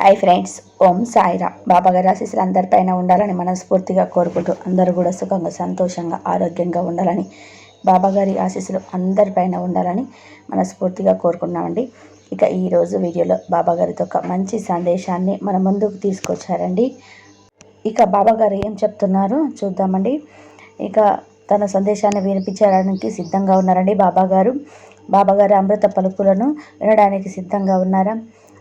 Hi friends ఓం సాయిరా బాబాగారి ఆశీస్సులు అందరిపైన ఉండాలని మనస్ఫూర్తిగా కోరుకుంటూ అందరూ కూడా సుఖంగా సంతోషంగా ఆరోగ్యంగా ఉండాలని బాబాగారి ఆశీస్సులు అందరిపైన ఉండాలని మనస్ఫూర్తిగా కోరుకున్నామండి. ఇక ఈరోజు వీడియోలో బాబాగారితో ఒక మంచి సందేశాన్ని మన ముందుకు తీసుకొచ్చారండి. ఇక బాబాగారు ఏం చెప్తున్నారు చూద్దామండి. ఇక తన సందేశాన్ని వినిపించడానికి సిద్ధంగా ఉన్నారండి బాబాగారు. బాబాగారి అమృత పలుకులను వినడానికి సిద్ధంగా ఉన్నారా?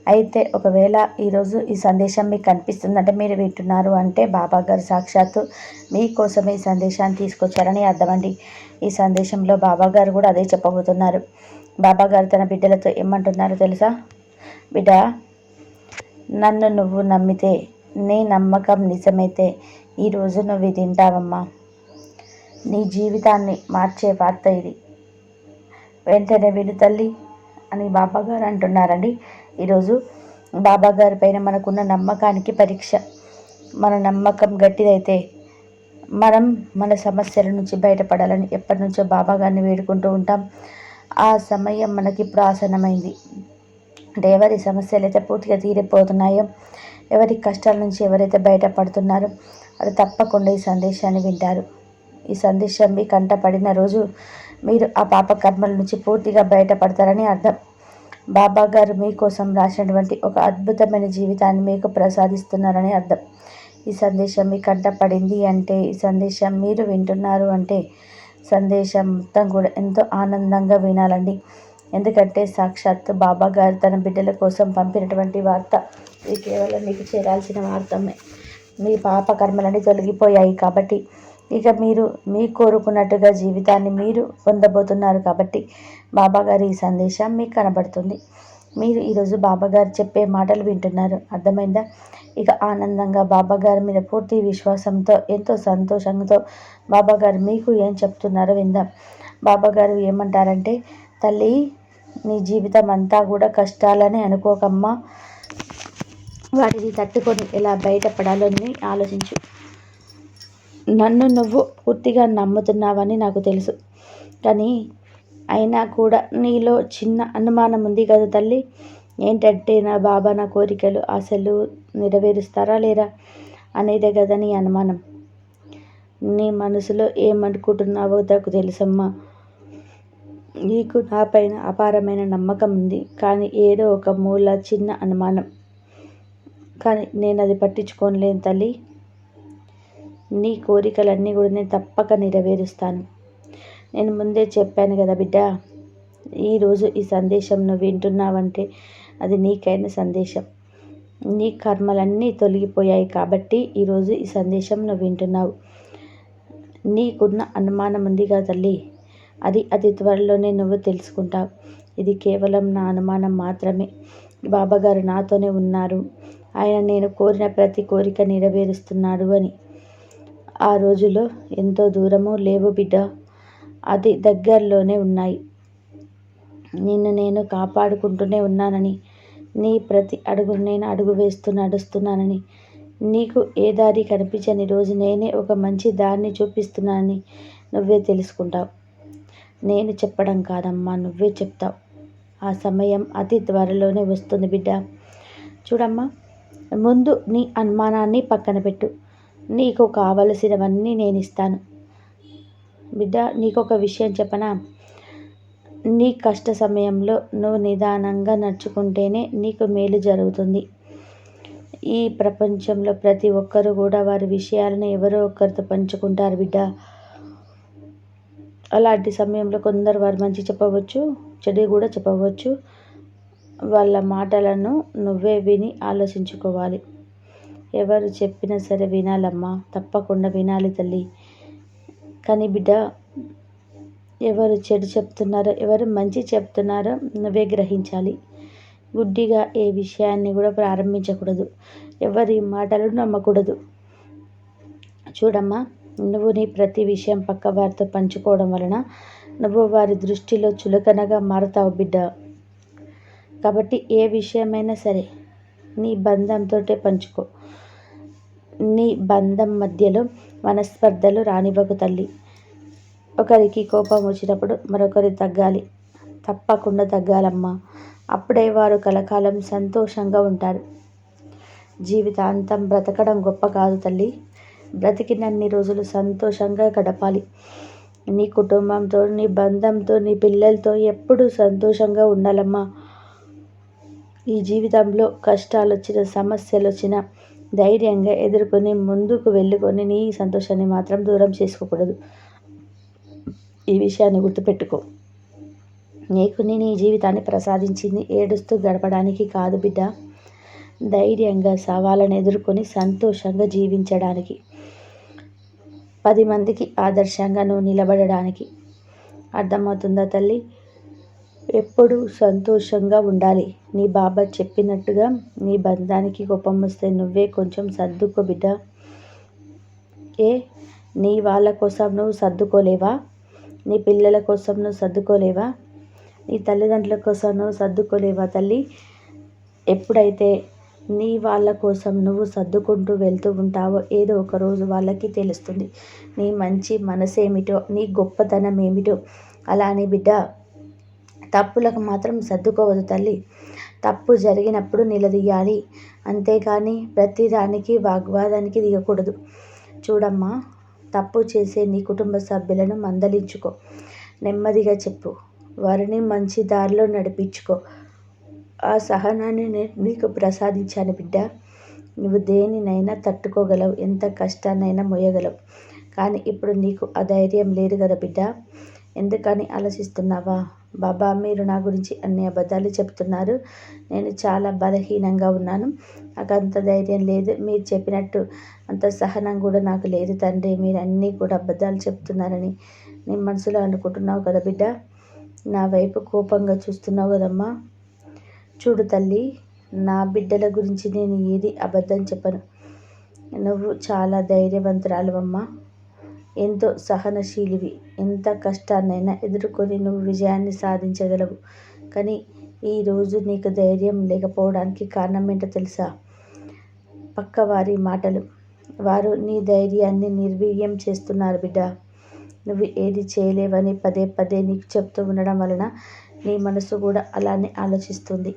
అయితే ఒకవేళ ఈరోజు ఈ సందేశం మీకు కనిపిస్తుందంటే మీరు వింటున్నారు అంటే బాబా గారు సాక్షాత్తు మీకోసమే ఈ సందేశాన్ని తీసుకొచ్చారని అర్థమండి ఈ సందేశంలో బాబా గారు కూడా అదే చెప్పబోతున్నారు. బాబా గారు తన బిడ్డలతో ఏమంటున్నారో తెలుసా? బిడ్డ నన్ను నువ్వు నమ్మితే నీ నమ్మకం నిజమైతే ఈరోజు నువ్వు ఇది తింటావమ్మా. నీ జీవితాన్ని మార్చే వార్త ఇది. వెంటనే విను తల్లి అని బాబాగారు అంటున్నారండి. ఈరోజు బాబా గారి పైన మనకున్న నమ్మకానికి పరీక్ష. మన నమ్మకం గట్టిదైతే మనం మన సమస్యల నుంచి బయటపడాలని ఎప్పటి నుంచో బాబా గారిని వేడుకుంటూ ఉంటాం. ఆ సమయం మనకి ఇప్పుడు ఆసనమైంది అంటే ఎవరి సమస్యలు అయితే పూర్తిగా తీరిపోతున్నాయో ఎవరి కష్టాల నుంచి ఎవరైతే బయటపడుతున్నారో అది తప్పకుండా ఈ సందేశాన్ని వింటారు. ఈ సందేశం మీ కంట పడిన రోజు మీరు ఆ పాప కర్మల నుంచి పూర్తిగా బయటపడతారని అర్థం. బాబా గారు మీకోసం రాసినటువంటి ఒక అద్భుతమైన జీవితాన్ని మీకు ప్రసాదిస్తున్నారని అర్థం. ఈ సందేశం మీ కంట పడింది అంటే ఈ సందేశం మీరు వింటున్నారు అంటే సందేశం మొత్తం కూడా ఎంతో ఆనందంగా వినాలండి. ఎందుకంటే సాక్షాత్ బాబా గారు తన బిడ్డల కోసం పంపినటువంటి వార్త ఇది కేవలం మీకు చేరాల్సిన వార్తమే. మీ పాప కర్మలన్నీ తొలగిపోయాయి కాబట్టి ఇక మీరు మీ కోరుకున్నట్టుగా జీవితాన్ని మీరు పొందబోతున్నారు కాబట్టి బాబాగారి ఈ సందేశం మీకు కనబడుతుంది. మీరు ఈరోజు బాబాగారు చెప్పే మాటలు వింటున్నారు. అర్థమైందా? ఇక ఆనందంగా బాబాగారి మీద పూర్తి విశ్వాసంతో ఎంతో సంతోషంతో బాబాగారు మీకు ఏం చెప్తున్నారో విందాం. బాబాగారు ఏమంటారంటే తల్లి నీ జీవితం అంతా కూడా కష్టాలని అనుకోకమ్మా. వాటిని తట్టుకొని ఎలా బయటపడాలో ఆలోచించు. నన్ను నువ్వు పూర్తిగా నమ్ముతున్నావని నాకు తెలుసు. కానీ అయినా కూడా నీలో చిన్న అనుమానం ఉంది కదా తల్లి? ఏంటంటే నా బాబా నా కోరికలు ఆశలు నెరవేరుస్తారా లేరా అనేదే కదా నీ అనుమానం. నీ మనసులో ఏమనుకుంటున్నావో నాకు తెలుసమ్మా. నీకు నా పైన అపారమైన నమ్మకం ఉంది. కానీ ఏదో ఒక మూల చిన్న అనుమానం. కానీ నేను అది పట్టించుకోలేను తల్లి. నీ కోరికలన్నీ కూడా నేను తప్పక నెరవేరుస్తాను. నేను ముందే చెప్పాను కదా బిడ్డ ఈరోజు ఈ సందేశం నువ్వు వింటున్నావంటే అది నీకైన సందేశం. నీ కర్మలన్నీ తొలగిపోయాయి కాబట్టి ఈరోజు ఈ సందేశం నువ్వు వింటున్నావు. నీకున్న అనుమానం ఉంది కదా తల్లి అది అతి త్వరలోనే నువ్వు తెలుసుకుంటావు. ఇది కేవలం నా అనుమానం మాత్రమే. బాబాగారు నాతోనే ఉన్నారు. ఆయన నేను కోరిన ప్రతి కోరిక నెరవేరుస్తున్నాడు అని. ఆ రోజులో ఎంతో దూరము లేవు బిడ్డ అది దగ్గరలోనే ఉన్నాయి. నిన్ను నేను కాపాడుకుంటూనే ఉన్నానని నీ ప్రతి అడుగు నేను అడుగు వేస్తూ నడుస్తున్నానని నీకు ఏ దారి కనిపించని రోజు నేనే ఒక మంచి దారిని చూపిస్తున్నానని నువ్వే తెలుసుకుంటావు. నేను చెప్పడం కాదమ్మా నువ్వే చెప్తావు. ఆ సమయం అతి త్వరలోనే వస్తుంది బిడ్డ. చూడమ్మా ముందు నీ అనుమానాన్ని పక్కన పెట్టు. నీకు కావలసినవన్నీ నేను ఇస్తాను బిడ్డ నీకు ఒక విషయం చెప్పనా? నీ కష్ట సమయంలో నువ్వు నిదానంగా నడుచుకుంటేనే నీకు మేలు జరుగుతుంది. ఈ ప్రపంచంలో ప్రతి ఒక్కరు కూడా వారి విషయాలను ఎవరో ఒకరితో పంచుకుంటారు బిడ్డ. అలాంటి సమయంలో కొందరు వారు మంచి చెప్పవచ్చు చెడు కూడా చెప్పవచ్చు. వాళ్ళ మాటలను నువ్వే విని ఆలోచించుకోవాలి. ఎవరు చెప్పినా సరే వినాలమ్మా తప్పకుండా వినాలి తల్లి. కానీ బిడ్డ ఎవరు చెడు చెప్తున్నారో ఎవరు మంచి చెప్తున్నారో నువ్వే గ్రహించాలి. గుడ్డిగా ఏ విషయాన్ని కూడా ప్రారంభించకూడదు. ఎవరి మాటలు నమ్మకూడదు. చూడమ్మా నువ్వు నీ ప్రతి విషయం పక్క వారితో పంచుకోవడం వలన నువ్వు వారి దృష్టిలో చులకనగా మారుతావు బిడ్డ. కాబట్టి ఏ విషయమైనా సరే నీ బంధంతో పంచుకో. నీ బంధం మధ్యలో మనస్పర్ధలు రానివ్వకు తల్లి. ఒకరికి కోపం వచ్చినప్పుడు మరొకరి తగ్గాలి. తప్పకుండా తగ్గాలమ్మా. అప్పుడే వారు కలకాలం సంతోషంగా ఉంటారు. జీవితాంతం బ్రతకడం గొప్ప కాదు తల్లి. బ్రతికినన్ని రోజులు సంతోషంగా గడపాలి. నీ కుటుంబంతో నీ బంధంతో నీ పిల్లలతో ఎప్పుడూ సంతోషంగా ఉండాలమ్మా. ఈ జీవితంలో కష్టాలు వచ్చిన సమస్యలు వచ్చిన ధైర్యంగా ఎదుర్కొని ముందుకు వెళ్ళుకొని నీ సంతోషాన్ని మాత్రం దూరం చేసుకోకూడదు. ఈ విషయాన్ని గుర్తుపెట్టుకో. నీకు నేను ఈ జీవితాన్ని ప్రసాదించింది ఏడుస్తూ గడపడానికి కాదు బిడ్డ. ధైర్యంగా సవాళ్ళను ఎదుర్కొని సంతోషంగా జీవించడానికి పది మందికి ఆదర్శంగా నువ్వు నిలబడడానికి. అర్థమవుతుందా తల్లి? ఎప్పుడు సంతోషంగా ఉండాలి. నీ బాబా చెప్పినట్టుగా నీ బంధానికి కోపం వస్తే నువ్వే కొంచెం సర్దుకో బిడ్డ. ఏ? నీ వాళ్ళ కోసం నువ్వు సర్దుకోలేవా? నీ పిల్లల కోసం నువ్వు సర్దుకోలేవా? నీ తల్లిదండ్రుల కోసం నువ్వు సర్దుకోలేవా తల్లి? ఎప్పుడైతే నీ వాళ్ళ కోసం నువ్వు సర్దుకుంటూ వెళ్తూ ఉంటావో ఏదో ఒక రోజు వాళ్ళకి తెలుస్తుంది. నీ మంచి మనసేమిటో నీ గొప్పతనం ఏమిటో అలానే బిడ్డ తప్పులకు మాత్రం సర్దుకోవద్దు తల్లి. తప్పు జరిగినప్పుడు నిలదీయాలి. అంతేకాని ప్రతిదానికి వాగ్వాదానికి దిగకూడదు. చూడమ్మా తప్పు చేసే నీ కుటుంబ సభ్యులను మందలించుకో. నెమ్మదిగా చెప్పు. వారిని మంచి దారిలో నడిపించుకో. ఆ సహనాన్ని నేను నీకు ప్రసాదించాను బిడ్డ. నువ్వు దేనినైనా తట్టుకోగలవు. ఎంత కష్టాన్నైనా మోయగలవు. కానీ ఇప్పుడు నీకు ఆ ధైర్యం లేదు కదా బిడ్డ. ఎందుకని ఆలోచిస్తున్నావా? బాబా మీరు నా గురించి అన్ని అబద్ధాలు చెప్తున్నారు. నేను చాలా బలహీనంగా ఉన్నాను. నాకు అంత ధైర్యం లేదు. మీరు చెప్పినట్టు అంత సహనం కూడా నాకు లేదు తండ్రి. మీరు అన్నీ కూడా అబద్ధాలు చెప్తున్నారని నీ మనసులో అనుకుంటున్నావు కదా బిడ్డ? నా వైపు కోపంగా చూస్తున్నావు కదమ్మా. చూడు తల్లి నా బిడ్డల గురించి నేను ఏది అబద్ధం చెప్పను. నువ్వు చాలా ధైర్యవంతురాలు అమ్మా ఎంతో సహనశీలివి. ఎంత కష్టాన్నైనా ఎదుర్కొని నువ్వు విజయాన్ని సాధించగలవు. కానీ ఈరోజు నీకు ధైర్యం లేకపోవడానికి కారణం ఏంటో తెలుసా? పక్కవారి మాటలు. వారు నీ ధైర్యాన్ని నిర్వీర్యం చేస్తున్నారు బిడ్డ. నువ్వు ఏది చేయలేవని పదే పదే నీకు చెప్తూ ఉండడం వలన నీ మనసు కూడా అలానే ఆలోచిస్తుంది.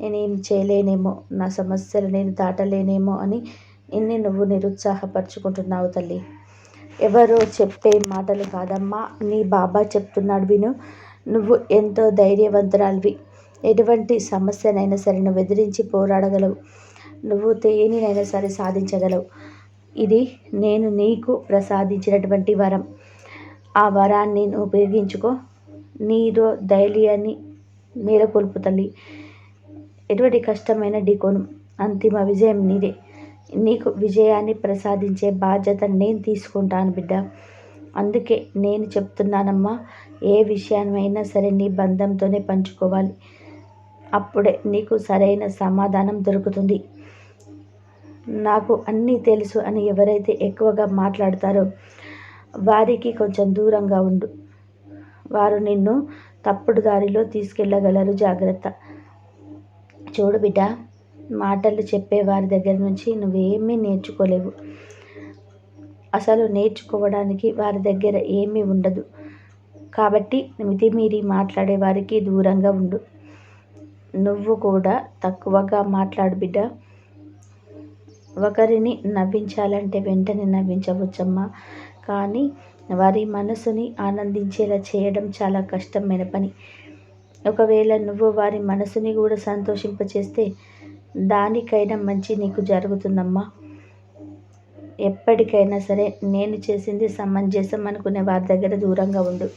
నేనేం చేయలేనేమో నా సమస్యలు నేను దాటలేనేమో అని నిన్ను నువ్వు నిరుత్సాహపరుచుకుంటున్నావు తల్లి. ఎవరో చెప్పే మాటలు కాదమ్మా. నీ బాబా చెప్తున్నాడు విను. నువ్వు ఎంతో ధైర్యవంతురాలివి. ఎటువంటి సమస్యనైనా సరే నువ్వు ఎదిరించి పోరాడగలవు. నువ్వు దేనినైనా సరే సాధించగలవు. ఇది నేను నీకు ప్రసాదించినటువంటి వరం. ఆ వరాన్ని నువ్వు ఉపయోగించుకో. నీలో ధైర్యాన్ని మేలకొల్పు తల్లి. ఎటువంటి కష్టమైన ఢీకోను. అంతిమ విజయం నీదే. నీకు విజయాన్ని ప్రసాదించే బాధ్యత నేను తీసుకుంటాను బిడ్డ. అందుకే నేను చెప్తున్నానమ్మా ఏ విషయాన్నైనా సరే నీ బంధంతోనే పంచుకోవాలి. అప్పుడే నీకు సరైన సమాధానం దొరుకుతుంది. నాకు అన్నీ తెలుసు అని ఎవరైతే ఎక్కువగా మాట్లాడతారో వారికి కొంచెం దూరంగా ఉండు. వారు నిన్ను తప్పుడు దారిలో తీసుకెళ్ళగలరు జాగ్రత్త. చూడు బిడ్డ మాటలు చెప్పే వారి దగ్గర నుంచి నువ్వేమీ నేర్చుకోలేవు. అసలు నేర్చుకోవడానికి వారి దగ్గర ఏమీ ఉండదు. కాబట్టి మితిమీరి మాట్లాడే వారికి దూరంగా ఉండు. నువ్వు కూడా తక్కువగా మాట్లాడు బిడ్డ. ఒకరిని నవ్వించాలంటే వెంటనే నవ్వించవచ్చమ్మా. కానీ వారి మనసుని ఆనందించేలా చేయడం చాలా కష్టమైన పని. ఒకవేళ నువ్వు వారి మనసుని కూడా సంతోషింపచేస్తే దానికైనా మంచి నీకు జరుగుతుందమ్మా. ఎప్పటికైనా సరే నేను చేసింది సమంజసం అనుకునే వారి దగ్గర దూరంగా ఉండు.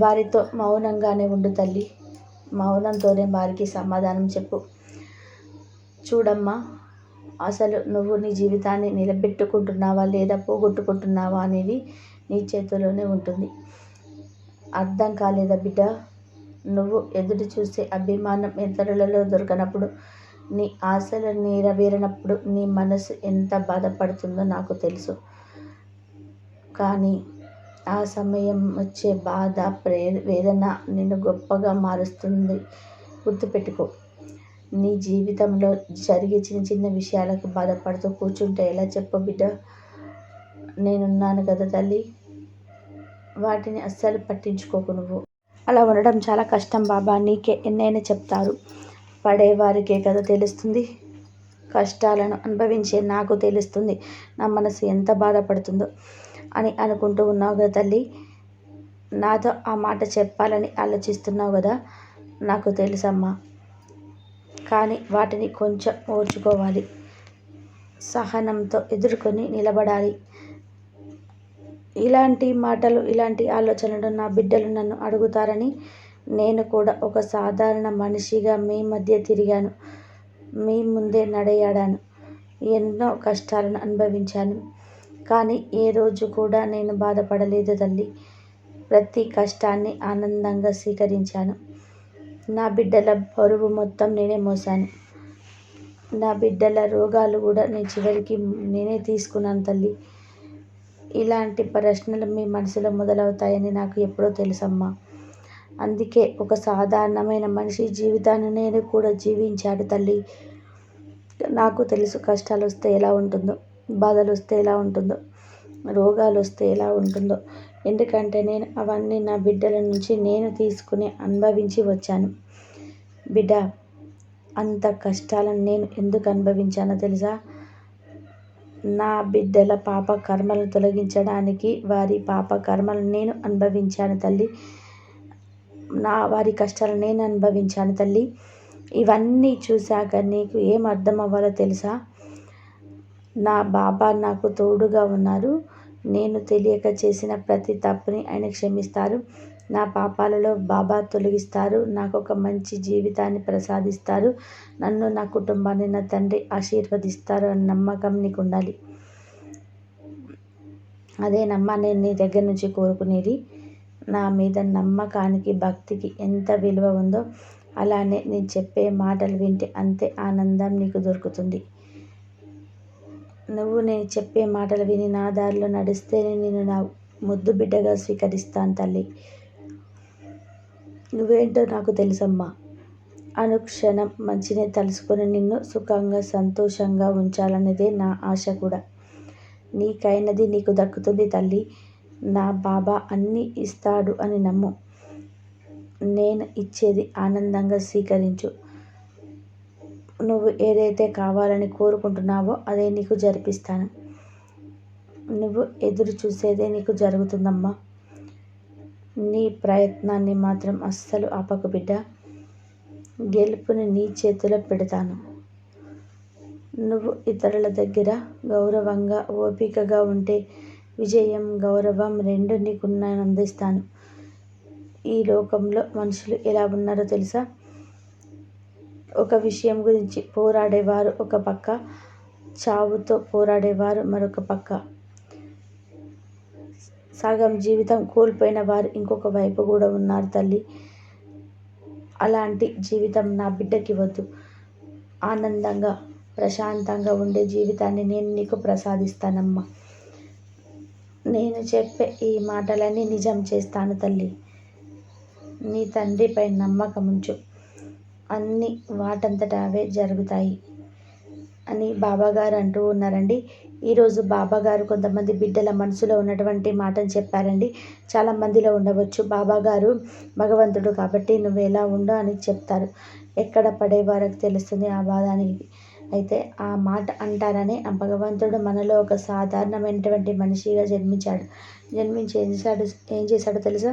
వారితో మౌనంగానే ఉండు తల్లి. మౌనంతోనే వారికి సమాధానం చెప్పు. చూడమ్మా అసలు నువ్వు నీ జీవితాన్ని నిలబెట్టుకుంటున్నావా లేదా పోగొట్టుకుంటున్నావా అనేది నీ చేతిలోనే ఉంటుంది. అర్థం కాలేదా బిడ్డ? నువ్వు ఎదురు చూసే అభిమానం ఇతరులలో దొరకనప్పుడు నీ ఆశలు నెరవేరినప్పుడు నీ మనసు ఎంత బాధపడుతుందో నాకు తెలుసు. కానీ ఆ సమయం వచ్చే బాధ ప్రే వేదన నిన్ను గొప్పగా మారుస్తుంది. గుర్తుపెట్టుకో నీ జీవితంలో జరిగే చిన్న చిన్న విషయాలకు బాధపడుతూ కూర్చుంటే ఎలా చెప్పు బిడ్డ? నేనున్నాను కదా తల్లి. వాటిని అస్సలు పట్టించుకోకు నువ్వు. అలా ఉండడం చాలా కష్టం బాబా నీకే ఎన్నైనా చెప్తారు. పడేవారికే కదా తెలుస్తుంది. కష్టాలను అనుభవించే నాకు తెలుస్తుంది. నా మనసు ఎంత బాధపడుతుందో అని అనుకుంటూ ఉన్నావు కదా తల్లి. నాతో ఆ మాట చెప్పాలని ఆలోచిస్తున్నావు కదా నాకు తెలుసమ్మా. కానీ వాటిని కొంచెం ఓర్చుకోవాలి. సహనంతో ఎదుర్కొని నిలబడాలి. ఇలాంటి మాటలు ఇలాంటి ఆలోచనలు నా బిడ్డలు నన్ను అడుగుతారని నేను కూడా ఒక సాధారణ మనిషిగా మీ మధ్య తిరిగాను. మీ ముందే నడయాడాను. ఎన్నో కష్టాలను అనుభవించాను. కానీ ఏ రోజు కూడా నేను బాధపడలేదు తల్లి. ప్రతి కష్టాన్ని ఆనందంగా స్వీకరించాను. నా బిడ్డల బరువు మొత్తం నేనే మోసాను. నా బిడ్డల రోగాలు కూడా నేను చివరికి నేనే తీసుకున్నాను తల్లి. ఇలాంటి ప్రశ్నలు మీ మనసులో మొదలవుతాయని నాకు ఎప్పుడో తెలుసమ్మా. అందుకే ఒక సాధారణమైన మనిషి జీవితాన్ని నేను కూడా జీవించాడు తల్లి. నాకు తెలుసు కష్టాలు వస్తే ఎలా ఉంటుందో బాధలు వస్తే ఎలా ఉంటుందో రోగాలు వస్తే ఎలా ఉంటుందో. ఎందుకంటే నేను అవన్నీ నా బిడ్డల నుంచి నేను తీసుకుని అనుభవించి వచ్చాను. బిడ్డ అంత కష్టాలను నేను ఎందుకు అనుభవించానో తెలుసా? నా బిడ్డల పాప కర్మలను తొలగించడానికి వారి పాప కర్మలను నేను అనుభవించాను తల్లి. నా వారి కష్టాలను నేను అనుభవించాను తల్లి. ఇవన్నీ చూశాక నీకు ఏం అర్థం అవ్వాలో తెలుసా? నా బాబా నాకు తోడుగా ఉన్నారు. నేను తెలియక చేసిన ప్రతి తప్పుని ఆయన క్షమిస్తారు. నా పాపాలలో బాబా తొలగిస్తారు. నాకు ఒక మంచి జీవితాన్ని ప్రసాదిస్తారు. నన్ను నా కుటుంబాన్ని నా తండ్రి ఆశీర్వదిస్తారు అన్న నమ్మకం నీకు ఉండాలి అదే నమ్మ నేను నీ దగ్గర నుంచి కోరుకునేది. నా మీద నమ్మకానికి భక్తికి ఎంత విలువ ఉందో అలానే నేను చెప్పే మాటలు వింటే అంతే ఆనందం నీకు దొరుకుతుంది. నువ్వు నేను చెప్పే మాటలు విని నా దారిలో నడిస్తేనే నేను నా ముద్దు బిడ్డగా స్వీకరిస్తాను తల్లి. నువ్వేంటో నాకు తెలుసమ్మా. అనుక్షణం మంచినే తలుసుకొని నిన్ను సుఖంగా సంతోషంగా ఉంచాలనేదే నా ఆశ కూడా. నీకైనది నీకు దక్కుతుంది తల్లి. నా బాబా అన్నీ ఇస్తాడు అని నమ్ము. నేను ఇచ్చేది ఆనందంగా స్వీకరించు. నువ్వు ఏదైతే కావాలని కోరుకుంటున్నావో అదే నీకు జరిపిస్తాను. నువ్వు ఎదురు చూసేదే నీకు జరుగుతుందమ్మా. నీ ప్రయత్నాన్ని మాత్రం అస్సలు ఆపకు బిడ్డ. గెలుపుని నీ చేతిలో పెడతాను. నువ్వు ఇతరుల దగ్గర గౌరవంగా ఓపికగా ఉంటే విజయం గౌరవం రెండు నీకు నేను అందిస్తాను ఈ లోకంలో మనుషులు ఎలా ఉన్నారో తెలుసా? ఒక విషయం గురించి పోరాడేవారు ఒక పక్క చావుతో పోరాడేవారు మరొక పక్క. సగం జీవితం కోల్పోయిన వారు ఇంకొక వైపు కూడా ఉన్నారు తల్లి. అలాంటి జీవితం నా బిడ్డకి వద్దు. ఆనందంగా ప్రశాంతంగా ఉండే జీవితాన్ని నేను నీకు ప్రసాదిస్తానమ్మా. నేను చెప్పే ఈ మాటలన్నీ నిజం చేస్తాను తల్లి. నీ తండ్రిపై నమ్మకం ఉంచు అన్నీ వాటంతట అవే జరుగుతాయి. అని బాబాగారు అంటూ ఉన్నారండి ఈరోజు బాబాగారు కొంతమంది బిడ్డల మనసులో ఉన్నటువంటి మాటను చెప్పారండి. చాలా మందిలో ఉండవచ్చు. బాబాగారు భగవంతుడు కాబట్టి నువ్వు ఎలా ఉండో అని చెప్తారు. ఎక్కడ పడే వారికి తెలుస్తుంది ఆ బాధ అనేది. అయితే ఆ మాట అంటారని ఆ భగవంతుడు మనలో ఒక సాధారణమైనటువంటి మనిషిగా జన్మించాడు. జన్మించి ఏం చేశాడు? ఏం చేశాడో తెలుసా?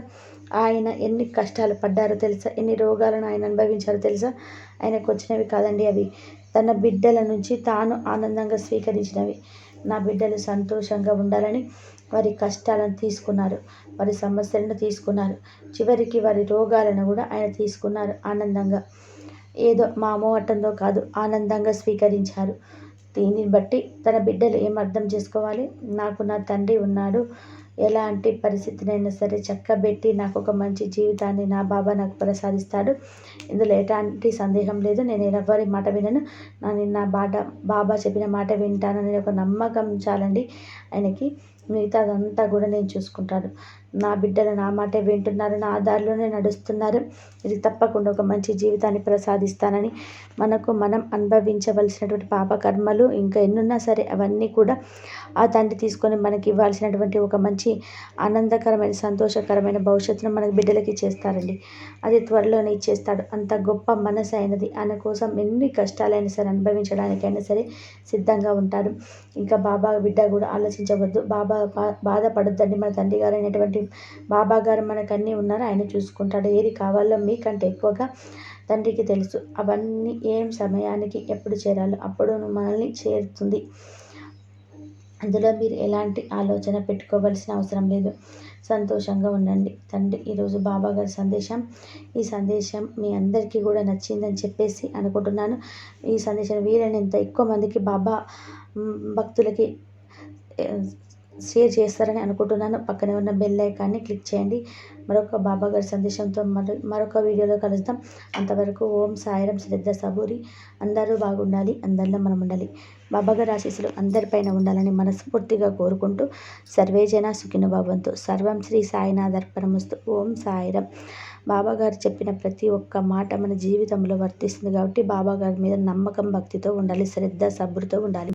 ఆయన ఎన్ని కష్టాలు పడ్డారో తెలుసా? ఎన్ని రోగాలను ఆయన అనుభవించారో తెలుసా? ఆయనకు వచ్చినవి కాదండి అవి. తన బిడ్డల నుంచి తాను ఆనందంగా స్వీకరించినవి. నా బిడ్డలు సంతోషంగా ఉండాలని వారి కష్టాలను తీసుకున్నారు. వారి సమస్యలను తీసుకున్నారు. చివరికి వారి రోగాలను కూడా ఆయన తీసుకున్నారు ఆనందంగా. ఏదో మా మామోవటంలో కాదు ఆనందంగా స్వీకరించారు. దీన్ని బట్టి తన బిడ్డలు ఏం అర్థం చేసుకోవాలి? నాకు నా తండ్రి ఉన్నాడు. ఎలాంటి పరిస్థితినైనా సరే చక్కబెట్టి నాకు ఒక మంచి జీవితాన్ని నా బాబా నాకు ప్రసాదిస్తాడు. ఇందులో ఎలాంటి సందేహం లేదు. నేను ఎవరి మాట వినను. నేను నా బాట బాబా చెప్పిన మాట వింటానని ఒక నమ్మకం చాలండి. ఆయనకి మిగతాదంతా కూడా నేను చూసుకుంటాను. నా బిడ్డలు నా మాటే వింటున్నారు నా దారిలోనే నడుస్తున్నారు. ఇది తప్పకుండా ఒక మంచి జీవితాన్ని ప్రసాదిస్తానని మనకు మనం అనుభవించవలసినటువంటి పాపకర్మలు ఇంకా ఎన్నున్నా సరే అవన్నీ కూడా ఆ తండ్రి తీసుకొని మనకి ఇవ్వాల్సినటువంటి ఒక మంచి ఆనందకరమైన సంతోషకరమైన భవిష్యత్తును మన బిడ్డలకి చేస్తారండి అది త్వరలోనే ఇచ్చేస్తాడు. అంత గొప్ప మనసు అయినది ఆయన కోసం ఎన్ని కష్టాలైనా సరే అనుభవించడానికైనా సరే సిద్ధంగా ఉంటారు ఇంకా బాబా బిడ్డ కూడా ఆలోచించవద్దు. బాబా బా బాధపడొద్దండి మన తండ్రి గారు అయినటువంటి బాబా గారు మనకు అన్నీ ఉన్నారు. ఆయన చూసుకుంటాడు. ఏది కావాలో మీకంటే ఎక్కువగా తండ్రికి తెలుసు. అవన్నీ ఏం సమయానికి ఎప్పుడు చేరాలో అప్పుడు మనల్ని చేరుతుంది. అందులో మీరు ఎలాంటి ఆలోచన పెట్టుకోవాల్సిన అవసరం లేదు. సంతోషంగా ఉండండి. తండ్రి ఈరోజు బాబా గారి సందేశం ఈ సందేశం మీ అందరికీ కూడా నచ్చిందని చెప్పేసి అనుకుంటున్నాను. ఈ సందేశం వీలైనంత ఎక్కువ మందికి బాబా భక్తులకి షేర్ చేస్తారని అనుకుంటున్నాను. పక్కనే ఉన్న బెల్ ఐకాన్ని క్లిక్ చేయండి. మరొక బాబా గారి సందేశంతో మరో మరొక వీడియోలో కలుద్దాం. అంతవరకు ఓం సాయిరం శ్రద్ధ సబూరి. అందరూ బాగుండాలి. అందరిలో మనం ఉండాలి. బాబా గారి ఆశీస్సులు అందరిపైన ఉండాలని మనస్ఫూర్తిగా కోరుకుంటూ సర్వేజన సుఖిన భవంతు. సర్వం శ్రీ సాయినాథ్ అర్పణమస్తు. ఓం సాయిరం. బాబా గారు చెప్పిన ప్రతి ఒక్క మాట మన జీవితంలో వర్తిస్తుంది కాబట్టి బాబా గారి మీద నమ్మకం భక్తితో ఉండాలి. శ్రద్ధ సబ్బురితో ఉండాలి.